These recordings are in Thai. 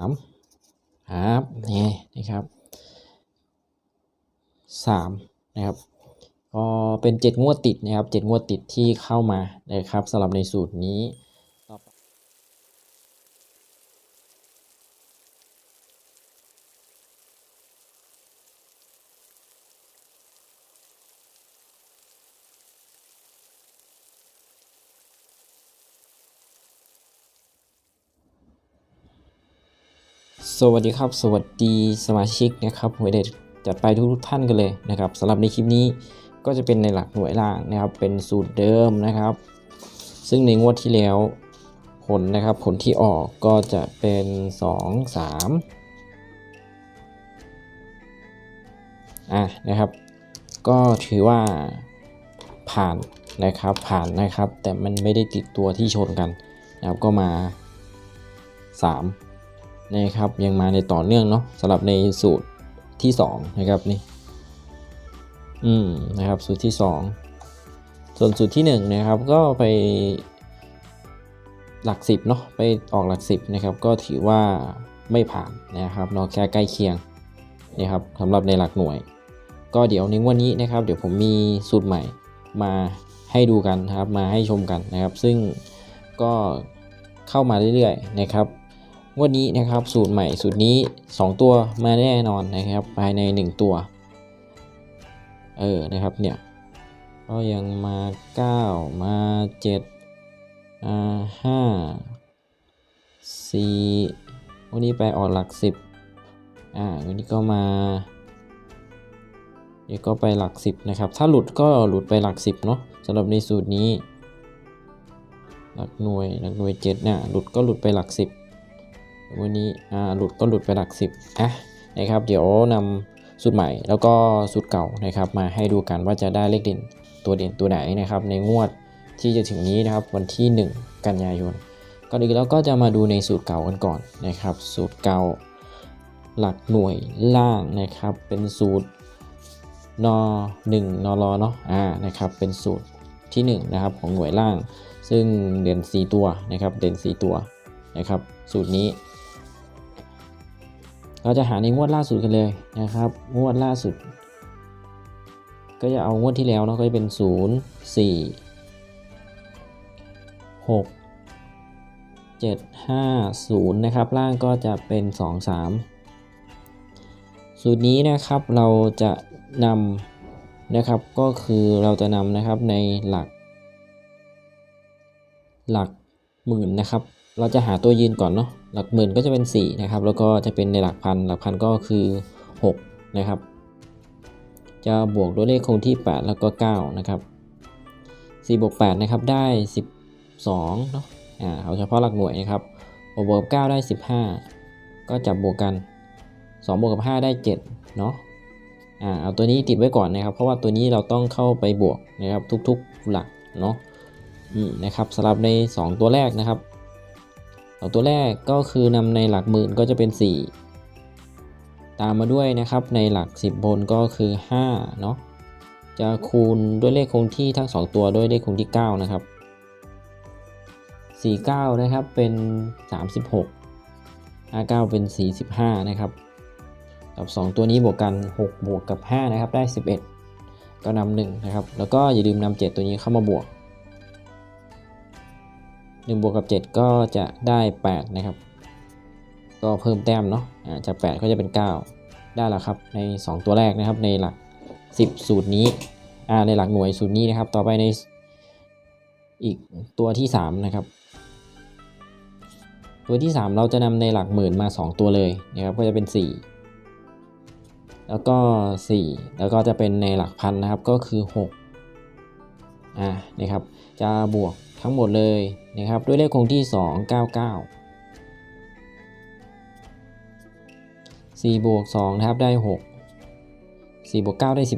ามครับนี่นะครับสามนะครับก็เป็นเจ็ดงวดติดนะครับเจ็ดงวดติดที่เข้ามานะครับสำหรับในสูตรนี้ สวัสดีครับ สวัสดีสมาชิกนะครับหวยเด็ดจัดไปทุกท่านกันเลยนะครับสำหรับในคลิปนี้ก็จะเป็นในหลักหน่วยล่างนะครับเป็นสูตรเดิมนะครับ ซึ่งในงวดที่แล้วผลนะครับผลที่ออกก็จะเป็น 2 3อะนะครับ ก็ถือว่าผ่านนะครับผ่านนะครับ แต่มันไม่ได้ติดตัวที่ชนกันนะครับก็มา 3 นะครับยังมาในต่อเนื่องเนาะสำหรับในสูตรที่2นะครับนี่อืมนะครับสูตรที่ 2 ส่วนสูตรที่1นะครับก็ไปหลักสิบเนาะไปออกหลักสิบนะครับก็ถือว่าไม่ผ่านนะครับเนาะแค่ใกล้เคียงนะครับสำหรับในหลักหน่วย ก็เดี๋ยวในวันนี้นะครับ เดี๋ยวผมมีสูตรใหม่มาให้ดูกันนะครับมาให้ชมกันนะครับ ซึ่งก็เข้ามาเรื่อยๆนะครับ งวันนี้นะครับสูตรใหม่สูตรนี้ 2 ตัวมาแน่นอนนะครับ ภายใน 1 ตัว เออนะครับเนี่ยก็ยังมา 9 มา 7 อ่า5 4วันนี้ไปออกหลัก 10 อ่าวันนี้ก็มาเดี๋ยวก็ไปหลัก 10 นะครับ ถ้าหลุดก็หลุดไปหลัก 10 เนาะสำหรับในสูตรนี้ หลักหน่วยหลักหน่วย7เนี่ยหลุดก็หลุดไปหลัก 10 วันนี้อ่าหลุดก็หลุดไปหลักสิบอะนะครับเดี๋ยวนำสูตรใหม่แล้วก็สูตรเก่านะครับ มาให้ดูกันว่าจะได้เลขเด่นตัวเด่นตัวไหนนะครับ ในงวดที่จะถึงนี้นะครับวันที่ 1 กันยายนก่อนอื่นเราก็จะมาดูในสูตรเก่ากันก่อนนะครับ สูตรเก่าหลักหน่วยล่างนะครับ เป็นสูตรน1นรเนาะอ่านะครับเป็นสูตรที่1นะครับของหน่วยล่าง ซึ่งเด่น4 ตัวนะครับเด่น 4 ตัวนะครับ สูตรนี้ เราจะหาในงวดล่าสุดกันเลยนะครับ งวดล่าสุด ก็จะเอางวดที่แล้วเนาะก็จะเป็น 0 4 6 7 5 0 นะครับ ล่างก็จะเป็น 2 3 สูตรนี้นะครับเราจะนำนะครับก็คือเราจะนำนะครับในหลัก หลักหมื่นนะครับ เราจะหาตัวยืนก่อนเนาะ หลักหมื่นก็จะเป็น 4 นะครับ แล้วก็จะเป็นในหลักพัน หลักพันก็คือ 6 นะครับ จะบวกด้วยเลขคงที่ 8 แล้วก็ 9 นะครับ4บวก8นะครับ ได้ 12 เนาะอ่าเอาเฉพาะหลักหน่วยนะครับ6บวกกับ9ได้ 15 ก็จับบวกกัน 2 บวกกับ 5 ได้ 7 เนาะอ่าเอาตัวนี้ติดไว้ก่อนนะครับ เพราะว่าตัวนี้เราต้องเข้าไปบวกนะครับทุกๆหลักเนาะอืมนะครับสำหรับใน 2 ตัวแรกนะครับ เอาตัวแรกก็คือนำในหลักหมื่นก็จะเป็น 4 ตามมาด้วยนะครับในหลัก 10 บนก็คือ5เนาะจะคูณด้วยเลขคงที่ทั้ง 2 ตัวด้วยเลขคงที่ 9 นะครับ 49 นะครับเป็น 36 59 เป็น 45 นะครับกับ 2 ตัวนี้บวกกัน 6 บวกกับ 5 นะครับ ได้ 11 ก็นำ1นะครับ แล้วก็อย่าลืมนำ7ตัวนี้เข้ามาบวก 1บวกกับ 7 ก็จะได้ 8 นะครับ ก็เพิ่มแต้มเนาะจาก 8 ก็จะเป็น 9 ได้แล้วครับ ใน 2 ตัวแรกนะครับ ในหลัก 10 สูตรนี้อ่าในหลักหน่วยสูตรนี้นะครับ ต่อไปในอีกตัวที่ 3 นะครับ ตัวที่ 3 เราจะนำในหลักหมื่นมา 2 ตัวเลยนะครับ ก็จะเป็น 4 แล้วก็ 4 แล้วก็จะเป็นในหลักพันนะครับ ก็คือ 6 อ่า นะครับ จะบวก ทั้งหมดเลยนะครับด้วยเลขคงที่ 2 99 4บวก2นะครับได้ 6 4บวก9ได้ 13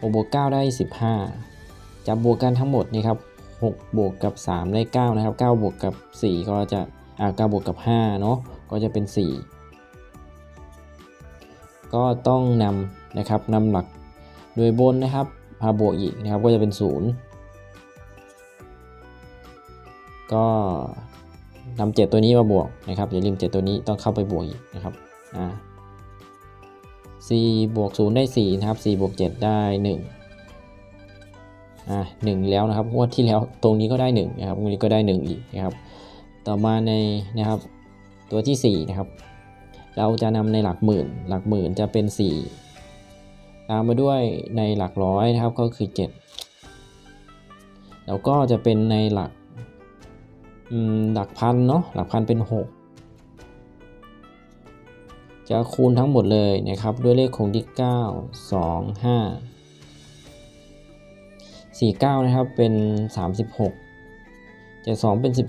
6บวก9ได้ 15จะบวกกันทั้งหมดนี่ครับ6บวกกับ 3 ได้ 9 นะครับ 9 บวกกับ 4 ก็จะอ่า9บวกกับ 5 เนาะก็จะเป็น 4 ก็ต้องนำนะครับนำหลักโดยบนนะครับพาบวกอีกนะครับก็จะเป็น 0 ก็นำเจ็ดตัวนี้มาบวกนะครับอย่าลืมเจ็ดตัวนี้ต้องเข้าไปบวกอีกนะครับอ่าสี่บวกศูนย์ได้สี่นะครับสี่บวกเจ็ดได้หนึ่งอ่าหนึ่งแล้วนะครับงวดที่แล้วตรงนี้ก็ได้หนึ่งนะครับงวดนี้ก็ได้หนึ่งอีกนะครับ ต่อมาในนะครับตัวที่สี่นะครับ เราจะนำในหลักหมื่น หลักหมื่นจะเป็นสี่ตามมาด้วยในหลักร้อยนะครับก็คือเจ็ดแล้วก็จะเป็นในหลัก หลักพันเนาะหลักพันเป็นหกจะคูณทั้งหมดเลยนะครับ ด้วยเลขคงที่ 9 2 5 4 9 นะครับ เป็น 36 7 2เป็น 14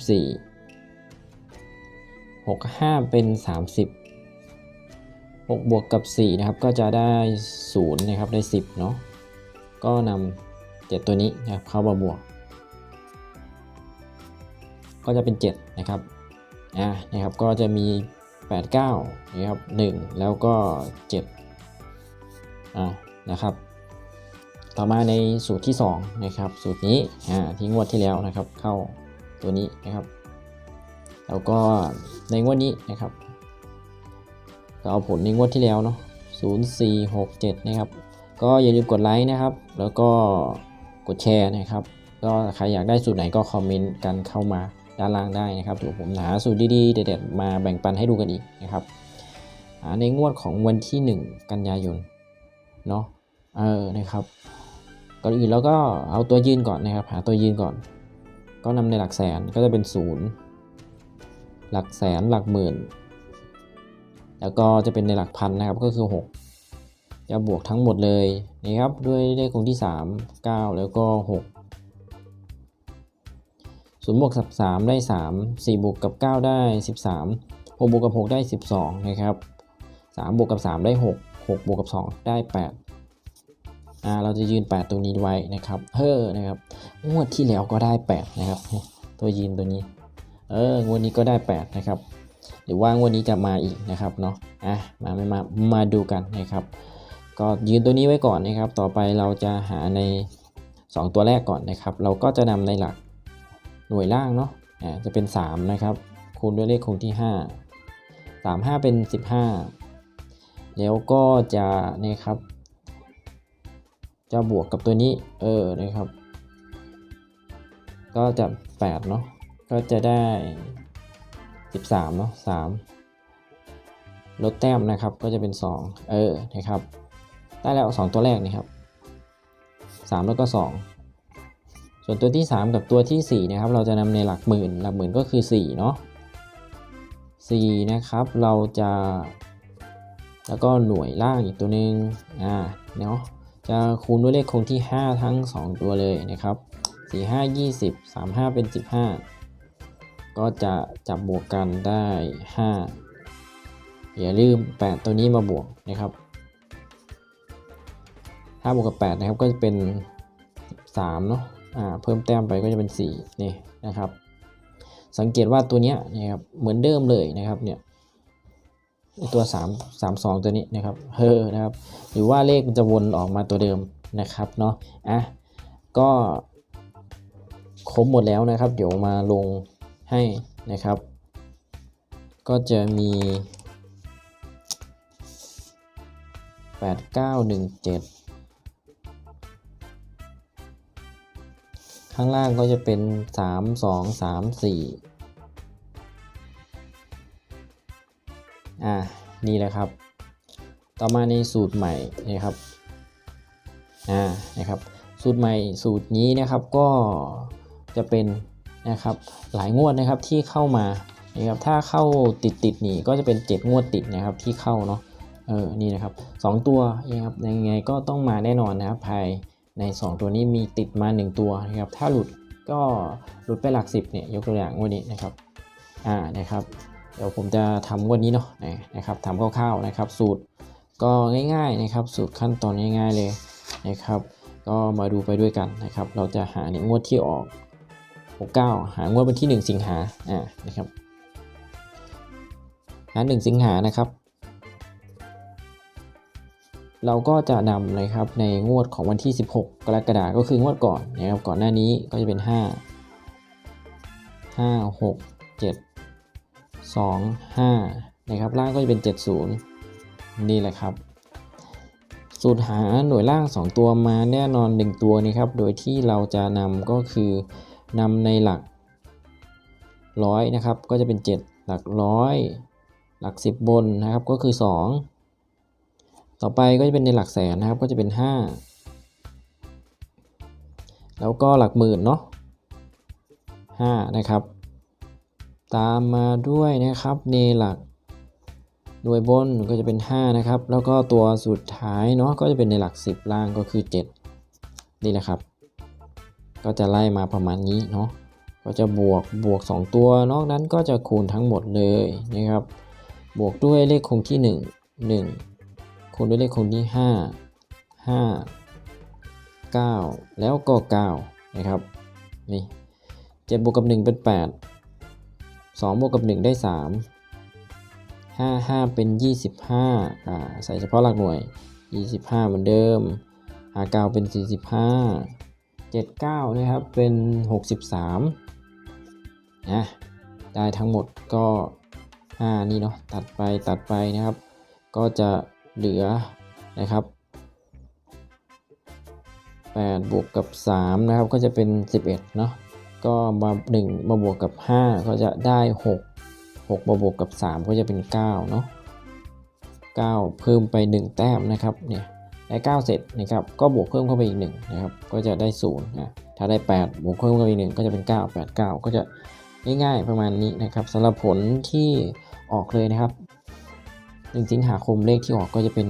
6 5 เป็น 30 6 บวกกับ 4 นะครับ ก็จะได้ 0 นะครับ ได้ 10 เนาะ ก็นำ7ตัวนี้นะครับเข้ามาบวก ก็จะเป็น 7 นะครับอ่านะครับก็จะมี 8 9นะครับ1 แล้วก็ 7อ่านะครับ ต่อมาในสูตรที่ 2 นะครับ สูตรนี้อ่าที่งวดที่แล้วนะครับ เข้าตัวนี้นะครับ แล้วก็ในงวดนี้นะครับก็เอาผลในงวดที่แล้วเนาะ0 4 6 7 นะครับ ก็อย่าลืมกดไลค์นะครับ แล้วก็กดแชร์นะครับ ก็ใครอยากได้สูตรไหนก็คอมเมนต์กันเข้ามา ด้านล่างได้นะครับเดี๋ยวผมหาสูตรดีๆเด็ดๆมาแบ่งปันให้ดูกันอีกนะครับในงวดของวันที่ 1 กันยายนเนาะเออนะครับก่อนอื่นเราก็เอาตัวยืนก่อนนะครับ หาตัวยืนก่อน ก็นำในหลักแสนก็จะเป็น0หลักแสนหลักหมื่น แล้วก็จะเป็นในหลักพันนะครับก็คือ 6 จะบวกทั้งหมดเลยนะครับด้วยเลขคงที่ 3 9 แล้วก็ 6 0บวกกับ3ได้ 3 4บวกกับ 9 ได้ 13 6บวกกับ 6 ได้ 12 นะครับ3บวกกับ 3 ได้ 6 6บวกกับ 2 ได้ 8 อ่า เราจะยืน 8ตรงนี้ไว้นะครับ เฮ้อ นะครับ งวดที่แล้วก็ได้ 8 นะครับ ตัวยืนตัวนี้ เออ งวดนี้ก็ได้ 8 นะครับ หรือว่างวดนี้จะมาอีกนะครับเนาะ อะ มาไม่มา มาดูกันนะครับ ก็ยืนตัวนี้ไว้ก่อนนะครับ ต่อไปเราจะหาใน 2 ตัวแรกก่อนนะครับ เราก็จะนำในหลัก น่วยล่างเนาะอ่าจะเป็น 3 นะครับ คูณด้วยเลขคงที่ 5 3 5 เป็น 15 แล้วก็จะนะครับ จะบวกกับตัวนี้ เออนะครับ ก็จะ 8 เนาะก็จะได้ 13 เนาะ3ลดแต้มนะครับ ก็จะเป็น 2 เออนะครับ ได้แล้ว 2 ตัวแรกนะครับ 3 แล้วก็ 2 ส่วนตัวที่ 3 กับตัวที่4นะครับเราจะนำในหลักหมื่น หลักหมื่นก็คือ4เนาะ4นะครับเราจะ แล้วก็หน่วยล่างอีกตัวหนึ่งอ่าเนาะจะคูณด้วยเลขคงที่ 5 ทั้ง 2 ตัวเลยนะครับ 4 5 20 3 5 เป็น 15 ก็จะจับบวกกันได้ 5 อย่าลืม 8 ตัวนี้มาบวกนะครับ5บวกกับ 8 นะครับก็จะเป็น 3 เนาะอ่า เพิ่มแต้มไปก็จะเป็น4นี่นะครับ สังเกตว่าตัวเนี้ยนะครับเหมือนเดิมเลยนะครับเนี่ยตัว3 3 2 ตัวนี้นะครับเฮ้อนะครับหรือว่าเลขมันจะวนออกมาตัวเดิมนะครับเนาะอะก็ครบหมดแล้วนะครับ เดี๋ยวมาลงให้นะครับ ก็จะมี 8917 ข้างล่างก็จะเป็น 3 2 3 4 อ่า นี่แหละครับ ต่อมาในสูตรใหม่นะครับ อ่า นะครับ สูตรใหม่สูตรนี้นะครับก็จะเป็นนะครับหลายงวดนะครับที่เข้ามานะครับถ้าเข้าติดติดนี่ก็จะเป็น 7 งวดติดนะครับที่เข้าเนาะเออนี่นะครับ 2 ตัวนะครับยังไงก็ต้องมาแน่นอนนะครับภาย ใน 2 ตัวนี้มีติดมา 1 ตัวนะครับ ถ้าหลุดก็หลุดไปหลัก 10เนี่ยยกตัวอย่างงวดนี้นะครับอ่านะครับเดี๋ยวผมจะทำงวดนี้เนาะนะครับทำคร่าวๆนะครับ สูตรก็ง่าย ๆนะครับ สูตรขั้นตอนง่าย ๆเลยนะครับ ก็มาดูไปด้วยกันนะครับ เราจะหาในงวดที่ออก 69 หางวดวันที่ 1 สิงหาอ่านะครับหา1สิงหานะครับ เราก็จะนำนะครับในงวดของวันที่ 16 กรกฎาคมก็คืองวดก่อนนะครับก่อนหน้านี้ก็จะเป็น 5 5 6 7 2 5นะครับล่างก็จะเป็น 70 นี่แหละครับสูตรหาหน่วยล่าง 2 ตัวมาแน่นอน 1 ตัวนี้ครับโดยที่เราจะนำก็คือนำในหลักร้อยนะครับก็จะเป็น 7 หลักร้อยหลัก 10 บนนะครับก็คือ 2 ต่อไปก็จะเป็นในหลักแสนนะครับก็จะเป็น 5 แล้วก็หลักหมื่นเนาะ5นะครับ ตามมาด้วยนะครับในหลักหน่วยบนก็จะเป็น 5 นะครับ แล้วก็ตัวสุดท้ายเนาะก็จะเป็นในหลัก 10 ล่างก็คือ 7 นี่แหละครับ ก็จะไล่มาประมาณนี้เนาะก็จะบวกบวก 2 ตัวนอกนั้นก็จะคูณทั้งหมดเลยนะครับ บวกด้วยเลขคงที่ 1 1 คูณด้วยเลขคงที่ 5 5 9 แล้วก็ 9 นะครับ นี่7บวกกับ 1 เป็น 8 2 บวกกับ 1 ได้ 3 5 5 เป็น 25อ่าใส่เฉพาะหลักหน่วย 25 เหมือนเดิม5 9 เป็น 45 7 9 นะครับ เป็น 63นะได้ทั้งหมดก็ 5 นี่เนาะ ตัดไปตัดไปนะครับ ก็จะ เหลือนะครับ8บวกกับ 3 นะครับ ก็จะเป็น 11 เนาะก็มา1มาบวกกับ 5 ก็จะได้ 6 6 มาบวกกับ 3 ก็จะเป็น 9 เนาะ9 เพิ่มไป 1 แต้มนะครับเนี่ยได้9เสร็จนะครับก็บวกเพิ่มเข้าไปอีก 1 นะครับ ก็จะได้0นะถ้าได้ 8 บวกเพิ่มเข้าไปอีก 1 ก็จะเป็น 9 8 9 ก็จะง่ายๆประมาณนี้นะครับสำหรับผลที่ออกเลยนะครับ 1สิงหาคมเลขที่ออกก็จะเป็น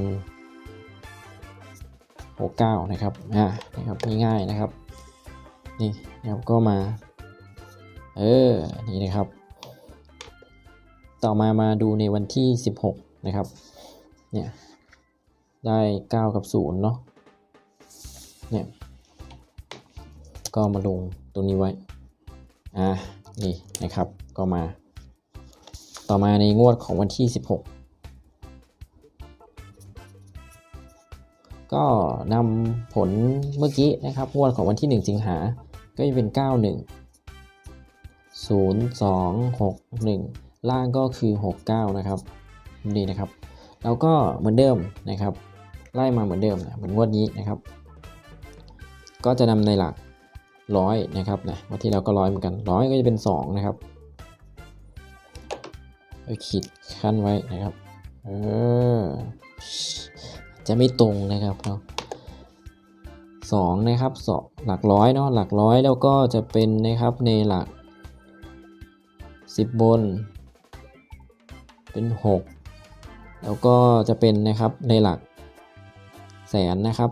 69นะครับอ่านะครับง่ายๆนะครับนี่นะครับก็มาเออนี่นะครับ ต่อมามาดูในวันที่ 16 นะครับเนี่ยได้ 9 กับ0เนาะเนี่ยก็มาลงตรงนี้ไว้อ่านี่นะครับก็มา ต่อมาในงวดของวันที่ 16 ก็นำผลเมื่อกี้นะครับงวดของวันที่ 1 สิงหา ก็จะเป็น 91 0 2 6 1 ล่างก็คือ 69 นะครับนี่นะครับ แล้วก็เหมือนเดิมนะครับไล่มาเหมือนเดิมนะเหมือนงวดนี้นะครับ ก็จะนำในหลักร้อยนะครับนะวันที่เราก็ร้อยเหมือนกันร้อยก็จะเป็น 2 นะครับขีดขั้นไว้นะครับ เออ จะไม่ตรงนะครับเนาะสองนะครับสองหลักร้อยเนาะหลักร้อยแล้วก็จะเป็นนะครับในหลัก 10 บน เป็น 6 แล้วก็จะเป็นนะครับในหลักแสนนะครับ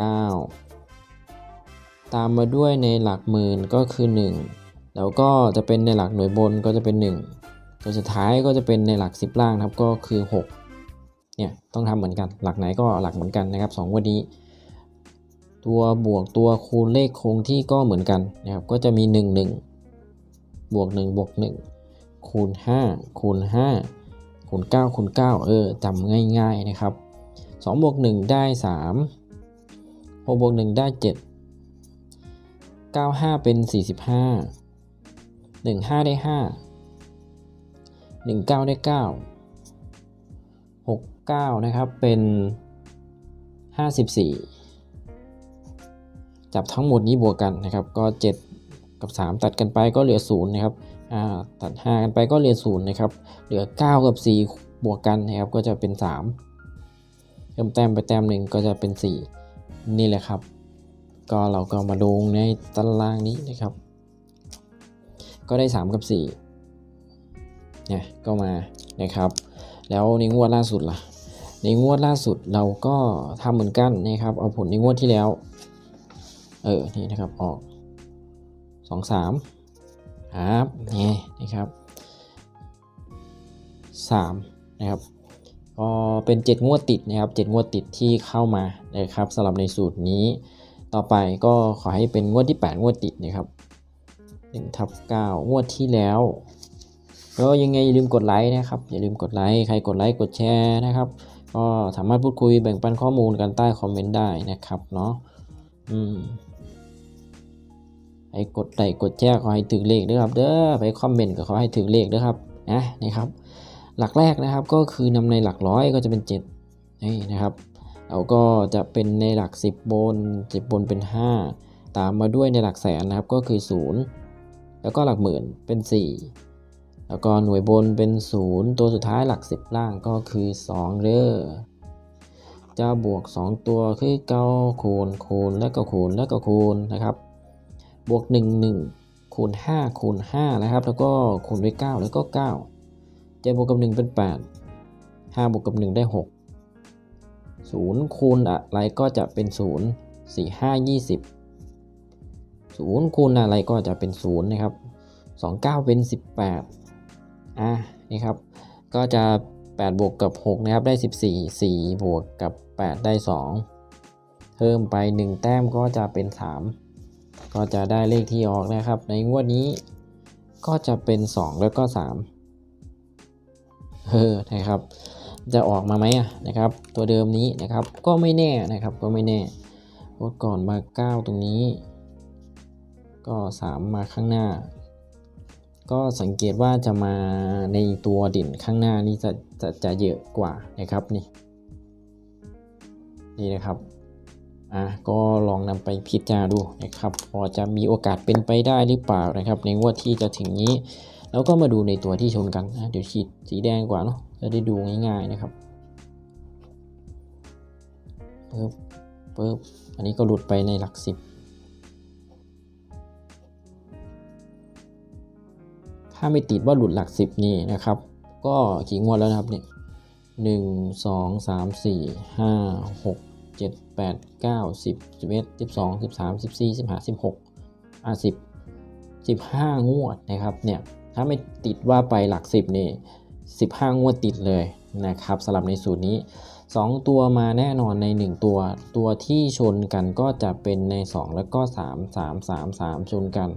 9 ตามมาด้วยในหลักหมื่นก็คือ 1 แล้วก็จะเป็นในหลักหน่วยบนก็จะเป็น 1 ตัวสุดท้ายก็จะเป็นในหลัก 10 ล่างครับก็คือ 6 เนี่ยต้องทำเหมือนกัน หลักไหนก็หลักเหมือนกันนะครับ2วันนี้ ตัวบวกตัวคูณเลขคงที่ก็เหมือนกันนะครับก็จะมี 1 1 บวก1บวก1คูณ5คูณ5คูณ9คูณ9เออจำง่าย ๆนะครับ2บวก1ได้ 3 6บวก1ได้ 7 9 5 เป็น 45 1 5 ได้ 5 1 9 ได้ 9 6 9 นะครับ เป็น 54 จับทั้งหมดนี้บวกกันนะครับ ก็ 7 กับ 3 ตัดกันไปก็เหลือ 0 นะครับตัด 5 กันไปก็เหลือ 0 นะครับ เหลือ 9 กับ 4 บวกกันนะครับ ก็จะเป็น 3 เพิ่มแต้มไปแต้มหนึ่งก็จะเป็น 4 นี่แหละครับ ก็เราก็มาลงในตารางนี้นะครับ ก็ได้ 3 กับ4เนี่ยก็มานะครับ แล้วในงวดล่าสุดล่ะ ในงวดล่าสุดเราก็ทำเหมือนกันนะครับ เอาผลในงวดที่แล้ว เออ นี่นะครับออก 2 3ครับนี่นะครับ 3 นะครับก็เป็น 7 งวดติดนะครับ 7 งวดติดที่เข้ามานะครับสำหรับในสูตรนี้ ต่อไปก็ขอให้เป็นงวดที่ 8 งวดติดนะครับ1ทับ9งวดที่แล้วก็ยังไงอย่าลืมกดไลค์นะครับ อย่าลืมกดไลค์ใครกดไลค์กดแชร์นะครับ ก็สามารถพูดคุยแบ่งปันข้อมูลกันใต้คอมเมนต์ได้นะครับเนาะอืมให้กดไลค์กดแชร์ขอให้ถึงเลขด้วยครับเด้อไปคอมเมนต์ก็ขอให้ถึงเลขด้วยครับนะนะครับ หลักแรกนะครับก็คือนำในหลักร้อยก็จะเป็น7นี่นะครับเราก็จะเป็นในหลัก 10 บน 10 บนเป็น 5 ตามมาด้วยในหลักแสนนะครับก็คือ 0 แล้วก็หลักหมื่นเป็น 4 แล้วก็หน่วยบนเป็น 0 ตัวสุดท้ายหลัก 10 ล่างก็คือ 2 เด้อจะบวก 2 ตัวคือเก้าคูณคูณแล้วก็คูณแล้วก็คูณนะครับ บวก 1 1 คูณ 5 คูณ 5 นะครับ แล้วก็คูณด้วย 9 แล้วก็ 9 7 บวกกับ 1 เป็น 8 5 บวกกับ 1 ได้ 6 0 คูณอะไรก็จะเป็น 0 4 5 20 0 คูณอะไรก็จะเป็น 0 นะครับ 29 เป็น 18 อะนี่ครับ ก็จะ 8 บวกกับ 6 นะครับ ได้ 14 4 บวกกับ 8 ได้ 2 เพิ่มไป 1 แต้มก็จะเป็น 3 ก็จะได้เลขที่ออกนะครับ ในงวดนี้ก็จะเป็น 2 แล้วก็ 3เออนะครับ จะออกมาไหมอะนะครับ ตัวเดิมนี้นะครับ ก็ไม่แน่นะครับ ก็ไม่แน่รถก่อนมา 9 ตรงนี้ ก็ 3 มาข้างหน้า ก็สังเกตว่าจะมาในตัวเด่นข้างหน้านี่จะจะจะเยอะกว่านะครับนี่นี่นะครับอะก็ลองนำไปพิจารณาดูนะครับพอจะมีโอกาสเป็นไปได้หรือเปล่านะครับ ในงวดที่จะถึงนี้ แล้วก็มาดูในตัวที่ชนกันนะเดี๋ยวฉีดสีแดงกว่าเนาะจะได้ดูง่ายๆนะครับปึ๊บปึ๊บอันนี้ก็หลุดไปในหลักสิบ ถ้าไม่ติดว่าหลุดหลักสิบนี่นะครับ ก็กี่งวดแล้วนะครับเนี่ยหนึ่งสองสามสี่ห้าหกเจ็ดแปดเก้าสิบสิบเอ็ดสิบสองสิบสามสิบสี่สิบห้าสิบหกอะสิบสิบห้างวดนะครับเนี่ยถ้าไม่ติดว่าไปหลักสิบนี่สิบห้างวดติดเลยนะครับสำหรับในสูตรนี้สองตัวมาแน่นอนในหนึ่งตัว ตัวที่ชนกันก็จะเป็นในสองแล้วก็สามสามสามสามชนกัน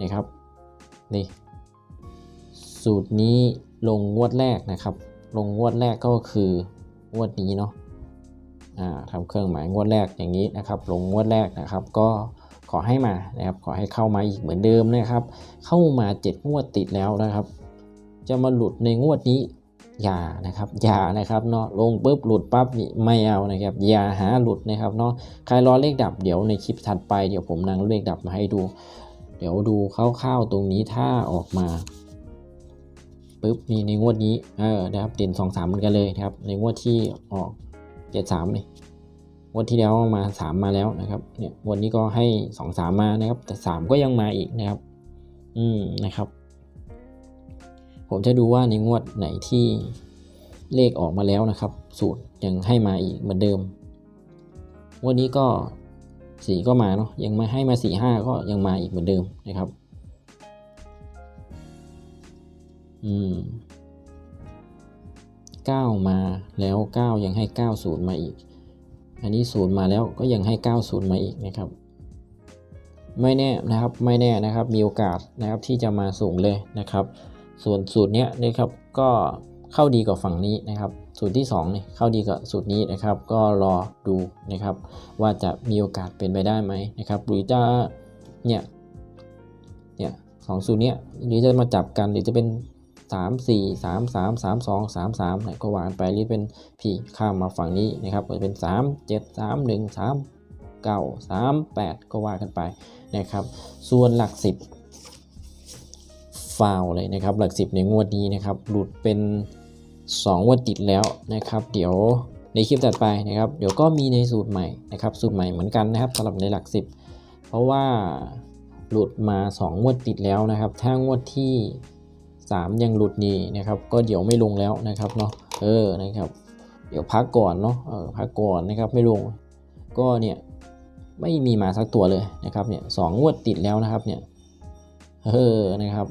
นะครับนี่ สูตรนี้ลงงวดแรกนะครับ ลงงวดแรกก็คืองวดนี้เนาะทำเครื่องหมายงวดแรกอย่างนี้นะครับ ลงงวดแรกนะครับ ก็ขอให้มานะครับ ขอให้เข้ามาอีกเหมือนเดิมนะครับ เข้ามา 7 งวดติดแล้วนะครับ จะมาหลุดในงวดนี้อย่านะครับอย่านะครับเนาะลงปุ๊บหลุดปั๊บนี่ไม่เอานะครับอย่าหาหลุดนะครับเนาะใครรอเลขดับเดี๋ยวในคลิปถัดไปเดี๋ยวผมนำเลขดับมาให้ดู เดี๋ยวดูคร่าวๆตรงนี้ถ้าออกมา ปุ๊บนี่ในงวดนี้เออนะครับเด่นสองสามเหมือนกันเลยนะครับ ในงวดที่ออกเจ็ดสามนี่งวดที่แล้วมาสามมาแล้วนะครับเนี่ยงวดนี้ก็ให้สองสามมานะครับ แต่สามก็ยังมาอีกนะครับ อืมนะครับ ผมจะดูว่าในงวดไหนที่เลขออกมาแล้วนะครับ สูตรยังให้มาอีกเหมือนเดิมงวดนี้ก็สีก็มาเนาะยังมาให้มาสี่ห้าก็ยังมาอีกเหมือนเดิมนะครับ อืมเก้ามาแล้วเก้ายังให้เก้าศูนย์มาอีก อันนี้ศูนย์มาแล้วก็ยังให้เก้าศูนย์มาอีกนะครับ ไม่แน่นะครับไม่แน่นะครับ มีโอกาสนะครับที่จะมาสูงเลยนะครับ ส่วนสูตรเนี้ยนะครับก็เข้าดีกว่าฝั่งนี้นะครับสูตรที่2นี่ยเข้าดีกว่าสูตรนี้นะครับ ก็รอดูนะครับ ว่าจะมีโอกาสเป็นไปได้ไหมนะครับหรือจะเนี่ยเนี่ยสองสูตรเนี้ยหรือจะมาจับกันหรือจะเป็น 3 4 3 3 3 2 3 3เนี่ยก็วางไปหรือเป็นพี่ข้ามมาฝั่งนี้นะครับก็จะเป็น 3 7 3 1 3 9 3 8 ก็ว่ากันไปนะครับ ส่วนหลัก 10ฟาวเลยนะครับ หลัก 10 ในงวดนี้นะครับ หลุดเป็น2งวดติดแล้วนะครับ เดี๋ยวในคลิปถัดไปนะครับ เดี๋ยวก็มีในสูตรใหม่นะครับ สูตรใหม่เหมือนกันนะครับสำหรับในหลัก 10 เพราะว่าหลุดมา 2 งวดติดแล้วนะครับถ้างวดที่ 3 ยังหลุดนี่นะครับ ก็เดี๋ยวไม่ลงแล้วนะครับเนาะเออนะครับ เดี๋ยวพักก่อนเนาะเออพักก่อนนะครับไม่ลง ก็เนี่ยไม่มีมาสักตัวเลยนะครับเนี่ยสองงวดติดแล้วนะครับเนี่ยเออนะครับ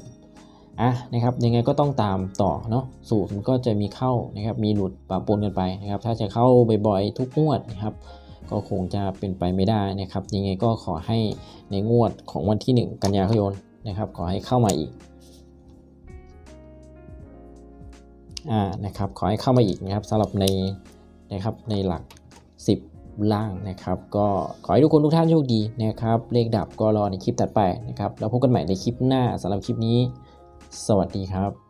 อะนะครับยังไงก็ต้องตามต่อเนาะสูตรมันก็จะมีเข้านะครับมีหลุดปะปนกันไปนะครับถ้าจะเข้าบ่อยๆทุกงวดนะครับก็คงจะเป็นไปไม่ได้นะครับ ยังไงก็ขอให้ในงวดของวันที่ 1 กันยายนนะครับ ขอให้เข้ามาอีก อ่านะครับขอให้เข้ามาอีกนะครับสำหรับในนะครับในหลัก 10 ล่างนะครับ ก็ขอให้ทุกคนทุกท่านโชคดีนะครับ เลขดับก็รอในคลิปถัดไปนะครับ แล้วพบกันใหม่ในคลิปหน้าสำหรับคลิปนี้ สวัสดีครับ